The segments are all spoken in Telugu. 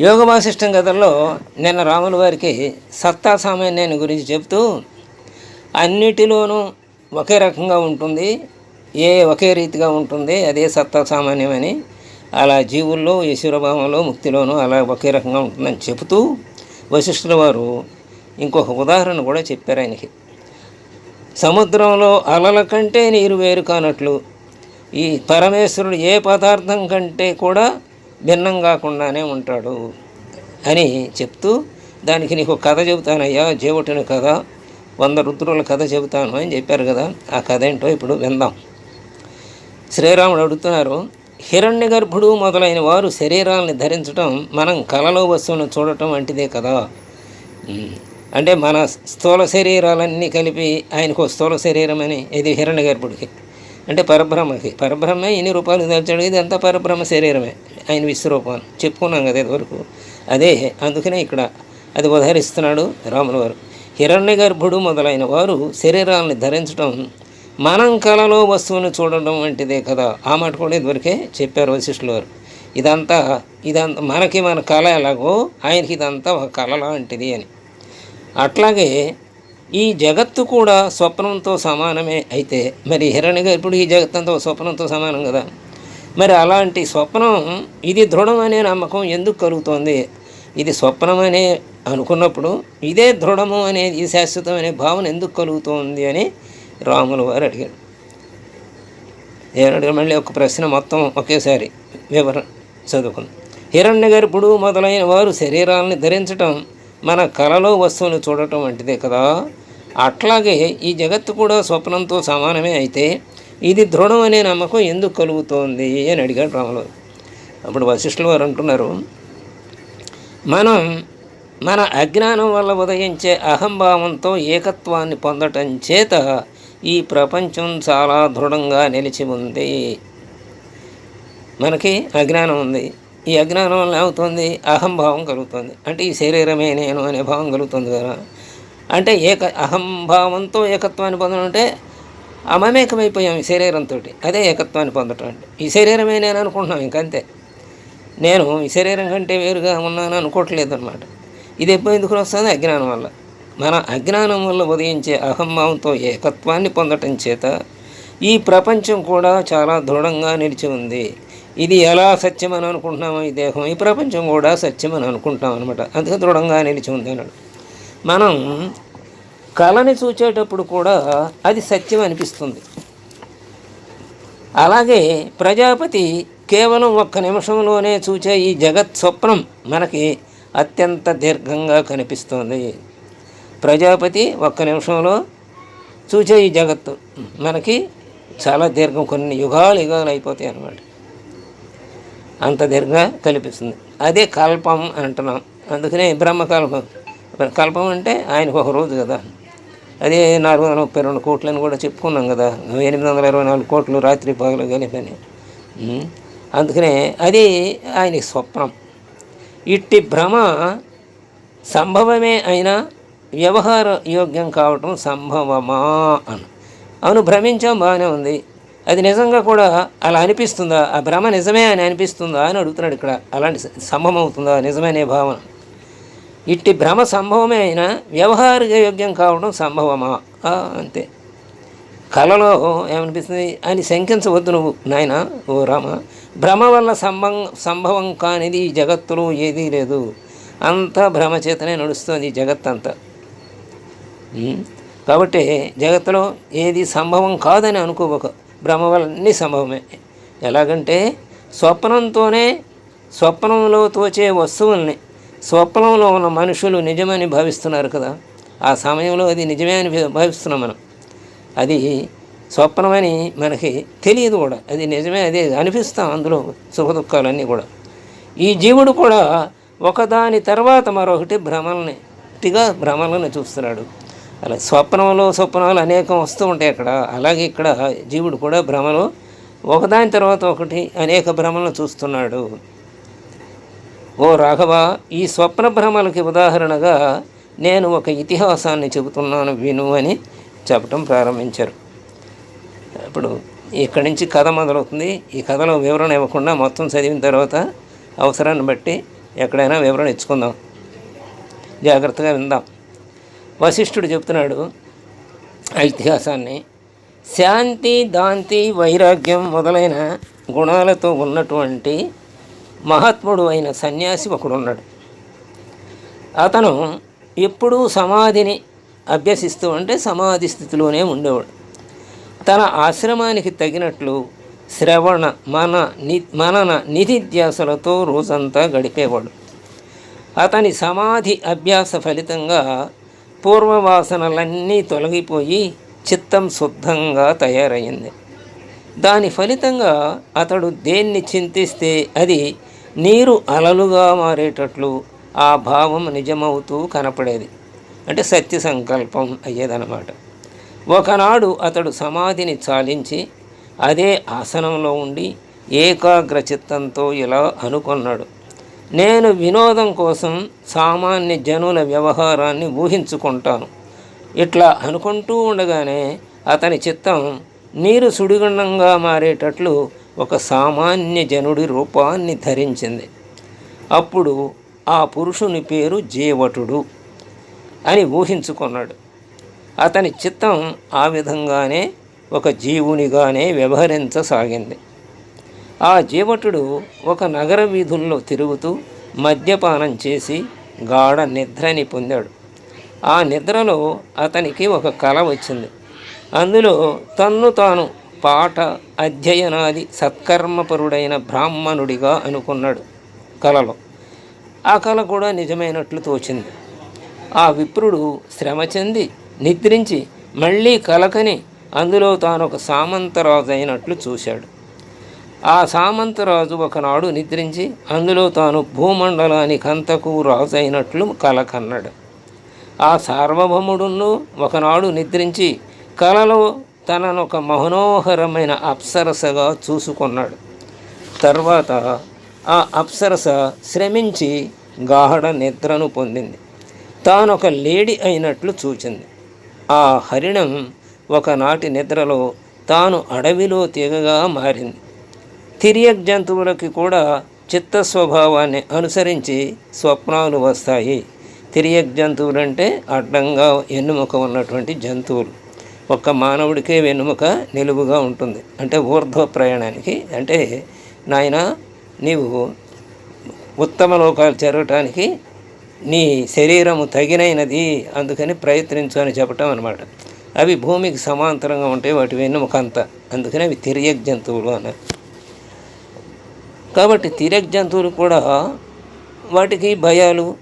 యోగ వాసిష్టం కథల్లో నిన్న రాముల వారికి సత్తా సామాన్యాన్ని గురించి చెప్తూ అన్నిటిలోనూ ఒకే రకంగా ఉంటుంది ఏ ఒకే రీతిగా ఉంటుంది అదే సత్తా సామాన్యమని. అలా జీవుల్లో ఈశ్వరభావంలో ముక్తిలోనూ అలా ఒకే రకంగా ఉంటుందని చెబుతూ వశిష్ఠుల వారు ఇంకొక ఉదాహరణ కూడా చెప్పారు ఆయనకి. సముద్రంలో అలల కంటే నీరు వేరు కానట్లు ఈ పరమేశ్వరుడు ఏ పదార్థం కంటే కూడా భిన్నం కాకుండానే ఉంటాడు అని చెప్తూ దానికి నీకు కథ చెబుతానయ్యా జేవుటిని కథ వంద రుద్రుల కథ చెబుతాను అని చెప్పారు కదా ఆ కథ ఏంటో ఇప్పుడు విందాం. శ్రీరాముడు అడుగుతున్నారు హిరణ్య గర్భుడు మొదలైన వారు శరీరాలను ధరించడం మనం కలలో వస్తువును చూడటం వంటిదే కదా. అంటే మన స్థూల శరీరాలన్నీ కలిపి ఆయనకు స్థూల శరీరం అని ఇది హిరణ్య గర్భుడికి. అంటే పరబ్రహ్మకి. పరబ్రహ్మే ఇన్ని రూపాయలు దాల్చాడు ఇది అంతా పరబ్రహ్మ శరీరమే. ఆయన విశ్వరూపం చెప్పుకున్నాం కదా ఇదివరకు. అదే అందుకనే ఇక్కడ అది ఉదహరిస్తున్నాడు రాముల వారు. హిరణ్య గర్భుడు మొదలైన వారు శరీరాలను ధరించడం మనం కళలో వస్తువును చూడడం వంటిదే కదా. ఆ మాట కూడా ఇదివరకే చెప్పారు వశిష్ఠుల వారు. ఇదంతా ఇదంతా మనకి మన కళ ఎలాగో ఆయనకి ఇదంతా ఒక కళ లాంటిది అని. అట్లాగే ఈ జగత్తు కూడా స్వప్నంతో సమానమే అయితే మరి హిరణ్య గర్భుడు ఈ జగత్తంతో స్వప్నంతో సమానం కదా? మరి అలాంటి స్వప్నం ఇది దృఢమనే నమ్మకం ఎందుకు కలుగుతోంది? ఇది స్వప్నం అనే అనుకున్నప్పుడు ఇదే దృఢము అనేది శాశ్వతం అనే భావన ఎందుకు కలుగుతోంది అని రాముల వారు అడిగాడు ఏమడిగాడు మళ్ళీ ఒక ప్రశ్న మొత్తం ఒకేసారి వివరణ చదువుకుంది. హిరణ్య గర్భుడు మొదలైన వారు శరీరాలను ధరించటం మన కలలో వస్తువును చూడటం వంటిదే కదా? అట్లాగే ఈ జగత్తు కూడా స్వప్నంతో సమానమే అయితే ఇది దృఢం అనే నమ్మకం ఎందుకు కలుగుతోంది అని అడిగాడు రాములు. అప్పుడు వశిష్ఠుల వారు అంటున్నారు మనం మన అజ్ఞానం వల్ల ఉదయించే అహంభావంతో ఏకత్వాన్ని పొందటం చేత ఈ ప్రపంచం చాలా దృఢంగా నిలిచి ఉంది. మనకి అజ్ఞానం ఉంది. ఈ అజ్ఞానం వల్ల ఏమవుతుంది? అహంభావం కలుగుతుంది. అంటే ఈ శరీరమే నేను అనే భావం కలుగుతుంది కదా. అంటే ఏక అహంభావంతో ఏకత్వాన్ని పొందడం అంటే అమమేకమైపోయాం ఈ శరీరంతో అదే ఏకత్వాన్ని పొందటం అంటే ఈ శరీరమే నేను అనుకుంటున్నాం ఇంకంతే నేను ఈ శరీరం కంటే వేరుగా ఉన్నాను అనుకోవట్లేదు అనమాట ఇది ఎప్పుడు ఎందుకు వస్తుంది అజ్ఞానం వల్ల. మన అజ్ఞానం వల్ల ఉదయించే అహంభావంతో ఏకత్వాన్ని పొందటం చేత ఈ ప్రపంచం కూడా చాలా దృఢంగా నిలిచి ఉంది. ఇది ఎలా సత్యమని అనుకుంటున్నామో ఈ దేహం. ఈ ప్రపంచం కూడా సత్యమని అనుకుంటాం అనమాట అందుకే దృఢంగా నిలిచి ఉంది అన్నాడు. మనం కళని చూచేటప్పుడు కూడా అది సత్యం అనిపిస్తుంది. అలాగే ప్రజాపతి కేవలం ఒక్క నిమిషంలోనే చూచే ఈ జగత్ స్వప్నం మనకి అత్యంత దీర్ఘంగా కనిపిస్తుంది. ప్రజాపతి ఒక్క నిమిషంలో చూచే ఈ జగత్తు మనకి చాలా దీర్ఘం కొన్ని యుగాలు యుగాలు అయిపోతాయి అన్నమాట. అంత దీర్ఘంగా కనిపిస్తుంది. అదే కల్పం అంటున్నాం. అందుకనే బ్రహ్మకల్పం. కల్పం అంటే ఆయనకు ఒక రోజు కదా. అదే నాలుగు వందల ముప్పై రెండు కోట్లని కూడా చెప్పుకున్నాం కదా. ఎనిమిది వందల ఇరవై నాలుగు కోట్లు రాత్రి పగలు కలిపని అందుకనే అది ఆయన స్వప్నం. ఇట్టి భ్రమ సంభవమే అయినా వ్యవహార యోగ్యం కావటం సంభవమా అని. అవును భ్రమించాం బాగానే ఉంది. అది నిజంగా కూడా అలా అనిపిస్తుందా? ఆ భ్రమ నిజమే అని అనిపిస్తుందా అని అడుగుతున్నాడు ఇక్కడ. అలాంటి సంభవం అవుతుందా? నిజమనే భావన. ఇట్టి భ్రమ సంభవమే అయినా వ్యవహారిక యోగ్యం కావడం సంభవమా? అంతే. కళలో ఏమనిపిస్తుంది? అని శంకించవద్దు నువ్వు నాయన ఓ రామ. భ్రమ వల్ల సంభం సంభవం కానిది ఈ జగత్తులో ఏదీ లేదు. అంతా భ్రమ చేతనే నడుస్తుంది ఈ జగత్తంతా. కాబట్టి జగత్తులో ఏది సంభవం కాదని అనుకోబోక భ్రమ వల్లన్నీ సంభవమే. ఎలాగంటే స్వప్నంతోనే స్వప్నంలో తోచే వస్తువుల్ని స్వప్నంలో ఉన్న మనుషులు నిజమని భావిస్తున్నారు కదా. ఆ సమయంలో అది నిజమే అని భావిస్తున్నాం మనం. అది స్వప్నమని మనకి తెలియదు కూడా. అది నిజమే అదే అనిపిస్తాం అందులో సుఖ దుఃఖాలన్నీ కూడా. ఈ జీవుడు కూడా ఒకదాని తర్వాత మరొకటి భ్రమలనిటిగా భ్రమలను చూస్తున్నాడు. అలా స్వప్నంలో స్వప్నాలు అనేకం వస్తూ ఉంటాయి అక్కడ. అలాగే ఇక్కడ జీవుడు కూడా భ్రమలో ఒకదాని తర్వాత ఒకటి అనేక భ్రమలను చూస్తున్నాడు. ఓ రాఘవ ఈ స్వప్న భ్రమలకి ఉదాహరణగా నేను ఒక ఇతిహాసాన్ని చెబుతున్నాను విను అని చెప్పటం ప్రారంభించారు. ఇప్పుడు ఇక్కడి నుంచి కథ మొదలవుతుంది. ఈ కథలో వివరణ ఇవ్వకుండా మొత్తం చదివిన తర్వాత అవసరాన్ని బట్టి ఎక్కడైనా వివరణ ఇచ్చుకుందాం. జాగ్రత్తగా విందాం. వశిష్ఠుడు చెప్తున్నాడు ఇతిహాసాన్ని శాంతి దాంతి వైరాగ్యం మొదలైన గుణాలతో ఉన్నటువంటి మహాత్ముడు అయిన సన్యాసి ఒకడున్నాడు. అతను ఎప్పుడూ సమాధిని అభ్యసిస్తూ అంటే సమాధి స్థితిలోనే ఉండేవాడు. తన ఆశ్రమానికి తగినట్లు శ్రవణ మన ని మనన నిధిధ్యాసలతో రోజంతా గడిపేవాడు. అతని సమాధి అభ్యాస ఫలితంగా పూర్వవాసనలన్నీ తొలగిపోయి చిత్తం శుద్ధంగా తయారయ్యింది దాని ఫలితంగా అతడు దేన్ని చింతిస్తే అది నీరు అలలుగా మారేటట్లు ఆ భావం నిజమవుతూ కనపడేది. అంటే సత్య సంకల్పం అయ్యేదన్నమాట. ఒకనాడు అతడు సమాధిని చాలించి అదే ఆసనంలో ఉండి ఏకాగ్ర చిత్తంతో ఇలా అనుకున్నాడు. నేను వినోదం కోసం సామాన్య జనుల వ్యవహారాన్ని ఊహించుకుంటాను. ఇట్లా అనుకుంటూ ఉండగానే అతని చిత్తం నీరు సుడిగుండంగా మారేటట్లు ఒక సామాన్య జనుడి రూపాన్ని ధరించింది. అప్పుడు ఆ పురుషుని పేరు జీవటుడు అని ఊహించుకున్నాడు. అతని చిత్తం ఆ విధంగానే ఒక జీవునిగానే వ్యవహరించసాగింది. ఆ జీవటుడు ఒక నగర వీధుల్లో తిరుగుతూ మద్యపానం చేసి గాఢ నిద్రని పొందాడు. ఆ నిద్రలో అతనికి ఒక కల వచ్చింది. అందులో తన్ను తాను పాట అధ్యయనాది సత్కర్మపరుడైన బ్రాహ్మణుడిగా అనుకున్నాడు కలలో. ఆ కళ కూడా నిజమైనట్లు తోచింది. ఆ విప్రుడు శ్రమ చెంది నిద్రించి మళ్ళీ కలకని అందులో తాను ఒక సామంతరాజు అయినట్లు చూశాడు. ఆ సామంతరాజు ఒకనాడు నిద్రించి అందులో తాను భూమండలానికంతకు రాజు అయినట్లు కలకన్నాడు. ఆ సార్వభౌముడును ఒకనాడు నిద్రించి కలలో తనను ఒక మనోహరమైన అప్సరసగా చూసుకున్నాడు. తర్వాత ఆ అప్సరస శ్రమించి గాఢ నిద్రను పొందింది. తాను ఒక లేడీ అయినట్లు చూచింది. ఆ హరిణం ఒకనాటి నిద్రలో తాను అడవిలో తీగగా మారింది. తిరియక్ జంతువులకి కూడా చిత్త స్వభావాన్ని అనుసరించి స్వప్నాలు వస్తాయి. తిరియక్ జంతువులంటే అడ్డంగా ఎన్నుముక ఉన్నటువంటి జంతువులు. ఒక్క మానవుడికే వెనుముక నిలువుగా ఉంటుంది. అంటే ఊర్ధ్వ ప్రయాణానికి అంటే నాయన నీవు ఉత్తమ లోకాలు చేరటానికి నీ శరీరము తగినైనది అందుకని ప్రయత్నించు అని చెప్పటం అనమాట అవి భూమికి సమాంతరంగా ఉంటాయి వాటి వెన్నుముక అంత. అందుకని అవి తిరియక్ జంతువులు అన్నారు. కాబట్టి తిరియక్ జంతువులు కూడా వాటికి భయాలు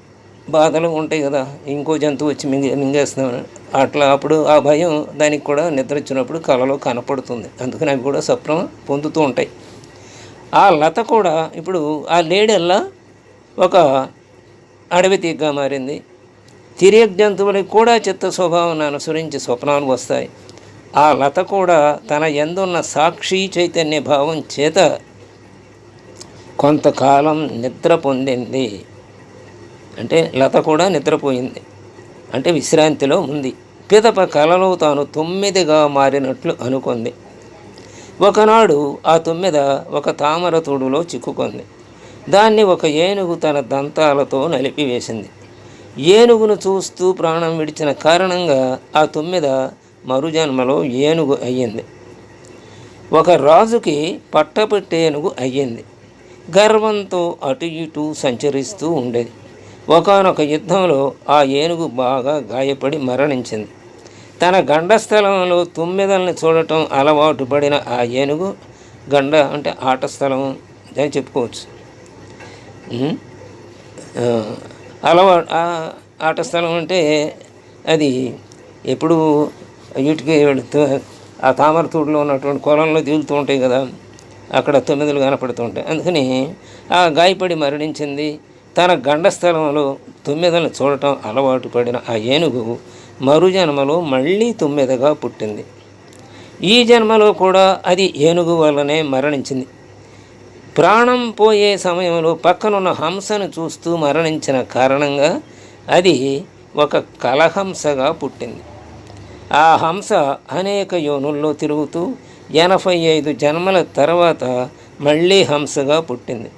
బాధలు ఉంటాయి కదా ఇంకో జంతువు వచ్చి మింగే మింగేస్తున్నామని అట్లా అప్పుడు ఆ భయం దానికి కూడా నిద్ర వచ్చినప్పుడు కళలో కనపడుతుంది. అందుకని అవి కూడా స్వప్నం పొందుతూ ఉంటాయి. ఆ లత కూడా ఇప్పుడు ఆ లేడల్లా ఒక అడవి తీగ్గా మారింది. తిరియక్ జంతువులకు కూడా చిత్త స్వభావం అనుసరించి స్వప్నాలు వస్తాయి. ఆ లత కూడా తన ఎందున్న సాక్షి చైతన్య భావం చేత కొంతకాలం నిద్ర పొందింది. అంటే లత కూడా నిద్రపోయింది. అంటే విశ్రాంతిలో ఉంది. పిదప కలలో తాను తొమ్మిదిగా మారినట్లు అనుకుంది. ఒకనాడు ఆ తొమ్మిద ఒక తామర తోడులో చిక్కుకుంది. దాన్ని ఒక ఏనుగు తన దంతాలతో నలిపివేసింది. ఏనుగును చూస్తూ ప్రాణం విడిచిన కారణంగా ఆ తొమ్మిద మరుజన్మలో ఏనుగు అయ్యింది. ఒక రాజుకి పట్టపెట్టేనుగు అయ్యింది. గర్వంతో అటు ఇటు సంచరిస్తూ ఉండేది. ఒకనొక యుద్ధంలో ఆ ఏనుగు బాగా గాయపడి మరణించింది. తన గండస్థలంలో తుమ్మెదల్ని చూడటం అలవాటు పడిన ఆ ఏనుగు గండ అంటే ఆట స్థలం అని చెప్పుకోవచ్చు. ఆ, అలవా ఆట స్థలం అంటే అది ఎప్పుడు వీటికి వెళుతూ ఆ తామరతూడులో ఉన్నటువంటి కొలంలో దిగుతూ ఉంటాయి కదా అక్కడ తొమ్మిదిలు కనపడుతూ ఉంటాయి. అందుకని ఆ గాయపడి మరణించింది తన గండస్థలంలో తుమ్మెదలను చూడటం అలవాటు పడిన ఆ ఏనుగు మరు జన్మలో మళ్ళీ తుమ్మెదగా పుట్టింది. ఈ జన్మలో కూడా అది ఏనుగు వల్లనే మరణించింది. ప్రాణం పోయే సమయంలో పక్కనున్న హంసను చూస్తూ మరణించిన కారణంగా అది ఒక కలహంసగా పుట్టింది. ఆ హంస అనేక యోనుల్లో తిరుగుతూ ఎనభై ఐదు జన్మల తర్వాత మళ్ళీ హంసగా పుట్టింది.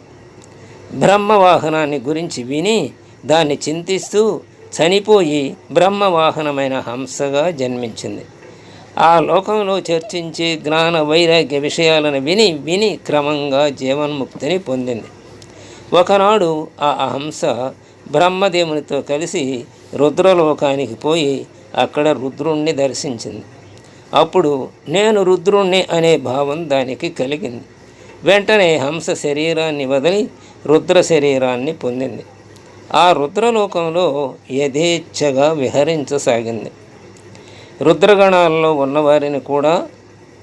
బ్రహ్మవాహనాన్ని గురించి విని దాన్ని చింతిస్తూ చనిపోయి బ్రహ్మవాహనమైన హంసగా జన్మించింది. ఆ లోకంలో చర్చించే జ్ఞాన వైరాగ్య విషయాలను విని విని క్రమంగా జీవన్ముక్తిని పొందింది. ఒకనాడు ఆ హంస బ్రహ్మదేవునితో కలిసి రుద్రలోకానికి పోయి అక్కడ రుద్రుణ్ణి దర్శించింది. అప్పుడు నేను రుద్రుణ్ణి అనే భావం దానికి కలిగింది. వెంటనే హంస శరీరాన్ని వదిలి రుద్ర శరీరాన్ని పొందింది. ఆ రుద్రలోకంలో యథేచ్ఛగా విహరించసాగింది. రుద్రగణాల్లో ఉన్నవారిని కూడా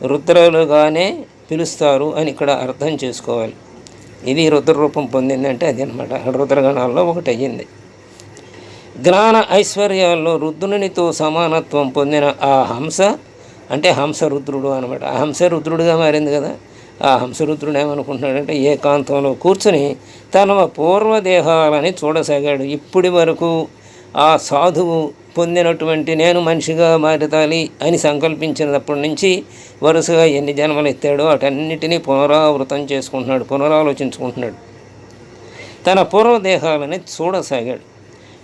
రుద్రలుగానే పిలుస్తారు అని ఇక్కడ అర్థం చేసుకోవాలి. ఇది రుద్రరూపం పొందిందంటే అది అనమాట రుద్రగణాల్లో ఒకటి అయ్యింది జ్ఞాన ఐశ్వర్యాల్లో రుద్రునితో సమానత్వం పొందిన ఆ హంస అంటే హంస రుద్రుడు అనమాట ఆ హంసరుద్రుడుగా మారింది కదా. ఆ హంసరుద్రుడు ఏమనుకుంటున్నాడంటే ఏకాంతంలో కూర్చుని తన పూర్వదేహాలని చూడసాగాడు. ఇప్పటి వరకు ఆ సాధువు పొందినటువంటి నేను మనిషిగా మారతాలి అని సంకల్పించినప్పటి నుంచి వరుసగా ఎన్ని జన్మలు ఎత్తాడో వాటన్నిటినీ పునరావృతం చేసుకుంటున్నాడు పునరాలోచించుకుంటున్నాడు. తన పూర్వదేహాలని చూడసాగాడు.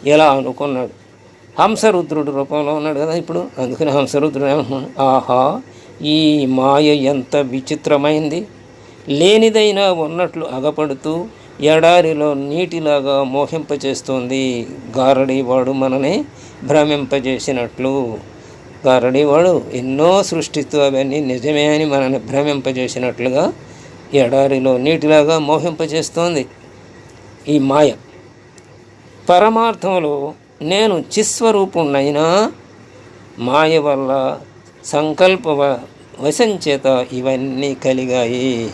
ఎలా అనుకున్నాడు? హంసరుద్రుడు రూపంలో ఉన్నాడు కదా ఇప్పుడు. అందుకని హంసరుద్రుడు ఏమంటున్నాడు ఆహా ఈ మాయ ఎంత విచిత్రమైంది. లేనిదైనా ఉన్నట్లు అగపడుతూ ఎడారిలో నీటిలాగా మోహింపచేస్తుంది గారడీవాడు మనని భ్రమింపజేసినట్లు. గారడీవాడు ఎన్నో సృష్టిస్తూ అవన్నీ నిజమే అని మనని భ్రమింపజేసినట్లుగా ఎడారిలో నీటిలాగా మోహింపజేస్తోంది ఈ మాయ. పరమార్థంలో నేను చిస్వరూపుణ్ణైనా మాయ వల్ల సంకల్ప వ- ఇవన్నీ కలిగాయి.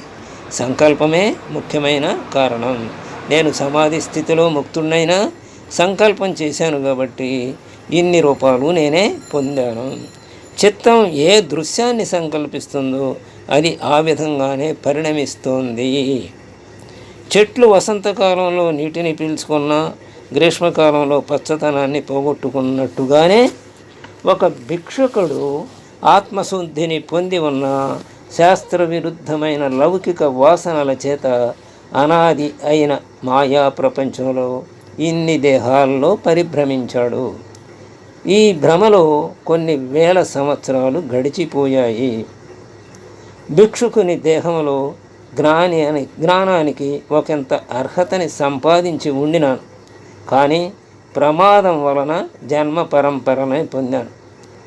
సంకల్పమే ముఖ్యమైన కారణం. నేను సమాధి స్థితిలో ముక్తున్నైనా సంకల్పం చేశాను కాబట్టి ఇన్ని రూపాలు నేనే పొందాను. చిత్తం ఏ దృశ్యాన్ని సంకల్పిస్తుందో అది ఆ విధంగానే పరిణమిస్తోంది. చెట్లు వసంతకాలంలో నీటిని పీల్చుకున్న గ్రీష్మకాలంలో పచ్చదనాన్ని పోగొట్టుకున్నట్టుగానే ఒక భిక్షకుడు ఆత్మశుద్ధిని పొంది ఉన్న శాస్త్ర విరుద్ధమైన లౌకిక వాసనల చేత అనాది అయిన మాయా ప్రపంచంలో ఇన్ని దేహాల్లో పరిభ్రమించాడు. ఈ భ్రమలో కొన్ని వేల సంవత్సరాలు గడిచిపోయాయి. భిక్షుకుని దేహంలో జ్ఞాని అని జ్ఞానానికి ఒకంత అర్హతని సంపాదించి ఉండినాను. కానీ ప్రమాదం వలన జన్మ పరంపరనే పొందాను.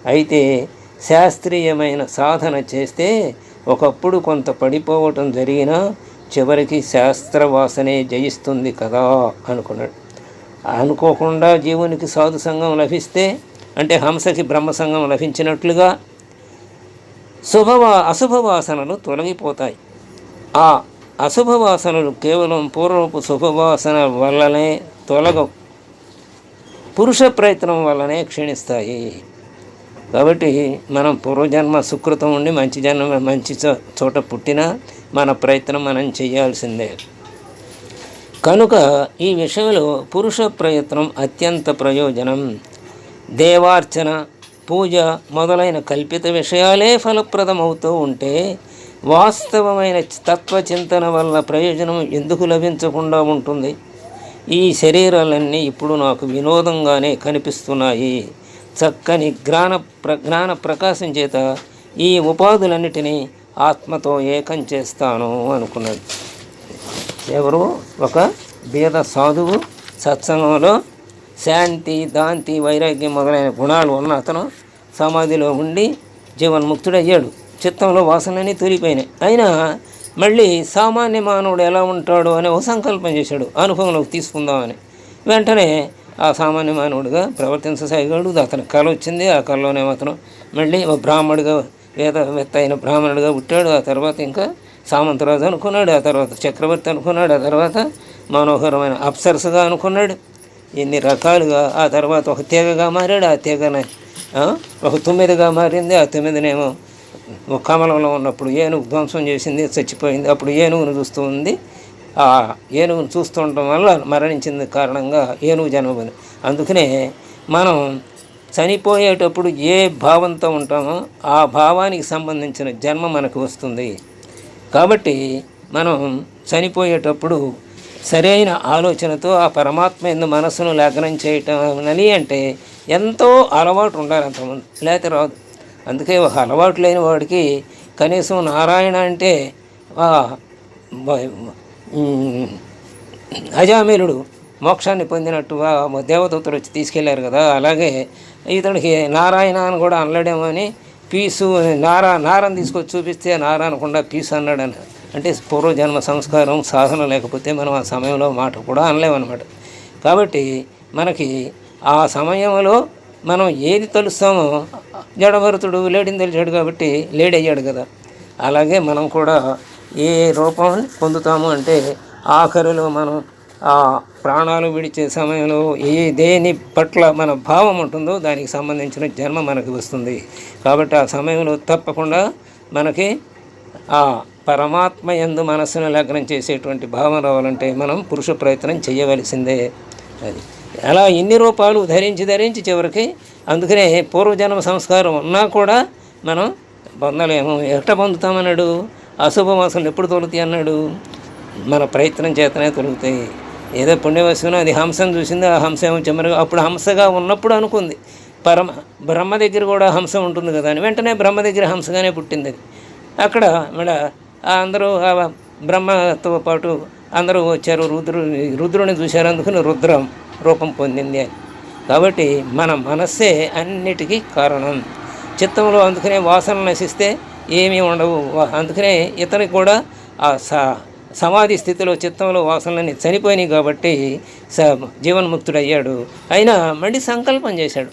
అయితే శాస్త్రీయమైన సాధన చేస్తే ఒకప్పుడు కొంత పడిపోవటం జరిగినా చివరికి శాస్త్రవాసనే జయిస్తుంది కదా అనుకున్నాడు. అనుకోకుండా జీవునికి సాధు సంఘం లభిస్తే అంటే హంసకి బ్రహ్మ సంఘం లభించినట్లుగా శుభవా అశుభవాసనలు తొలగిపోతాయి. ఆ అశుభవాసనలు కేవలం పూర్వపు శుభవాసన వల్లనే తొలగవు. పురుష ప్రయత్నం వల్లనే క్షీణిస్తాయి. కాబట్టి మనం పూర్వజన్మ సుకృతం ఉండి మంచి జన్మ మంచి చో- చోట పుట్టినా మన ప్రయత్నం మనం చేయాల్సిందే. కనుక ఈ విషయంలో పురుష ప్రయత్నం అత్యంత ప్రయోజనం. దేవార్చన పూజ మొదలైన కల్పిత విషయాలే ఫలప్రదమవుతూ ఉంటే వాస్తవమైన తత్వచింతన వల్ల ప్రయోజనం ఎందుకు లభించకుండా ఉంటుంది? ఈ శరీరాలన్నీ ఇప్పుడు నాకు వినోదంగానే కనిపిస్తున్నాయి. చక్కని జ్ఞాన ప్ర జ్ఞాన ప్రకాశం చేత ఈ ఉపాధులన్నిటినీ ఆత్మతో ఏకం చేస్తాను అనుకున్నాడు. ఎవరు? ఒక బీద సాధువు సత్సంగంలో శాంతి దాంతి వైరాగ్యం మొదలైన గుణాలు ఉన్న అతను సమాధిలో ఉండి జీవన్ముక్తుడయ్యాడు. చిత్తంలో వాసనని తూలిపోయినాయి అయినా మళ్ళీ సామాన్య మానవుడు ఎలా ఉంటాడు అనే ఒక సంకల్పం చేశాడు. అనుభవంలోకి తీసుకుందామని. వెంటనే ఆ సామాన్య మానవుడిగా ప్రవర్తించసాగాడు అతని కళ వచ్చింది. ఆ కళలోనే అతను మళ్ళీ ఒక బ్రాహ్మడిగా వేదవేత్త అయిన బ్రాహ్మణుడిగా పుట్టాడు. ఆ తర్వాత ఇంకా సామంతరాజు అనుకున్నాడు. ఆ తర్వాత చక్రవర్తి అనుకున్నాడు. ఆ తర్వాత మనోహరమైన అప్సరసగా అనుకున్నాడు. ఇన్ని రకాలుగా ఆ తర్వాత ఒక తీగగా మారాడు. ఆ తీగనే ఒక తొమ్మిదిగా మారింది. ఆ తొమ్మిదినేమో ఒక కమలంలో ఉన్నప్పుడు ఏనుగు ధ్వంసం చేసింది. చచ్చిపోయింది. అప్పుడు ఏనుగును చూస్తూ ఉంది. ఆ ఏనుగును చూస్తుండటం వల్ల మరణించింది కారణంగా ఏనుగు జన్మ అందుకనే మనం చనిపోయేటప్పుడు ఏ భావంతో ఉంటామో ఆ భావానికి సంబంధించిన జన్మ మనకు వస్తుంది. కాబట్టి మనం చనిపోయేటప్పుడు సరైన ఆలోచనతో ఆ పరమాత్మ ఎందు మనస్సును లగ్నం చేయటం అని అంటే ఎంతో అలవాటు ఉండాలి అంతమంది లేకపోతే రాదు. అందుకే ఒక అలవాటు లేని వాడికి కనీసం నారాయణ అంటే అజామిలుడు మోక్షాన్ని పొందినట్టుగా దేవదూతలు వచ్చి తీసుకెళ్ళారు కదా అలాగే ఇతడికి నారాయణ అని కూడా అనలేడేమో అని పీసు నారా నారాన్ని తీసుకొచ్చి చూపిస్తే నారా అనకుండా పీసు అన్నాడని. అంటే పూర్వజన్మ సంస్కారం సాధన లేకపోతే మనం ఆ సమయంలో మాట కూడా అనలేమన్నమాట. కాబట్టి మనకి ఆ సమయంలో మనం ఏది తలుస్తామో జడభరతుడు లేడిని తెలిసాడు కాబట్టి లేడయ్యాడు కదా. అలాగే మనం కూడా ఏ రూపం పొందుతాము అంటే ఆఖరిలో మనం ఆ ప్రాణాలు విడిచే సమయంలో ఏ దేని పట్ల మన భావం ఉంటుందో దానికి సంబంధించిన జన్మ మనకి వస్తుంది. కాబట్టి ఆ సమయంలో తప్పకుండా మనకి ఆ పరమాత్మ ఎందు మనస్సును లగ్నం చేసేటువంటి భావం రావాలంటే మనం పురుష ప్రయత్నం చేయవలసిందే. అది. అలా ఎన్ని రూపాలు ధరించి ధరించి చివరికి అందుకనే పూర్వజన్మ సంస్కారం ఉన్నా కూడా మనం పొందలేము. ఎట్ట పొందుతామన్నాడు? అశుభం ఎప్పుడు తొలుతాయి అన్నాడు. మన ప్రయత్నం చేతనే తొలుగుతాయి. ఏదో పుణ్యవశును అది హంసను చూసింది ఆ హంస ఏమో చెమరగా అప్పుడు హంసగా ఉన్నప్పుడు అనుకుంది. పరమ బ్రహ్మ దగ్గర కూడా హంస ఉంటుంది కదా అని. వెంటనే బ్రహ్మ దగ్గర హంసగానే పుట్టింది అది. అక్కడ మన అందరూ ఆ బ్రహ్మతో పాటు అందరూ వచ్చారు. రుద్రు రుద్రుని చూశారు. అందుకని రుద్రం రూపం పొందింది అని. కాబట్టి మన మనస్సే అన్నిటికీ కారణం. చిత్తంలో అందుకనే వాసనలు నశిస్తే ఏమీ ఉండవు. అందుకనే ఇతనికి కూడా ఆ స సమాధి స్థితిలో చిత్తంలో వాసనలన్నీ చనిపోయినాయి కాబట్టి స జీవన్ముక్తుడయ్యాడు. అయినా మళ్ళీ సంకల్పం చేశాడు.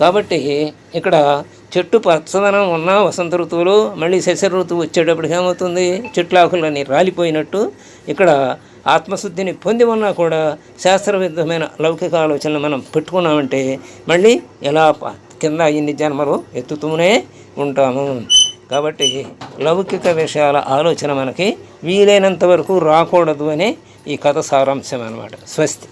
కాబట్టి ఇక్కడ చెట్టు పచ్చదనం ఉన్న వసంత ఋతువులో మళ్ళీ శశర ఋతువు వచ్చేటప్పటికి ఏమవుతుంది? చెట్ల ఆకులన్నీ రాలిపోయినట్టు ఇక్కడ ఆత్మశుద్ధిని పొంది ఉన్నా కూడా శాస్త్రవిద్ధమైన లౌకిక ఆలోచనలు మనం పెట్టుకున్నామంటే మళ్ళీ ఎలా కింద ఇన్ని జన్మలు ఎత్తుతూనే ఉంటాము. కాబట్టి లౌకిక విషయాల ఆలోచన మనకి వీలైనంత వరకు రాకూడదు అనే ఈ కథ సారాంశం అన్నమాట. స్వస్తి.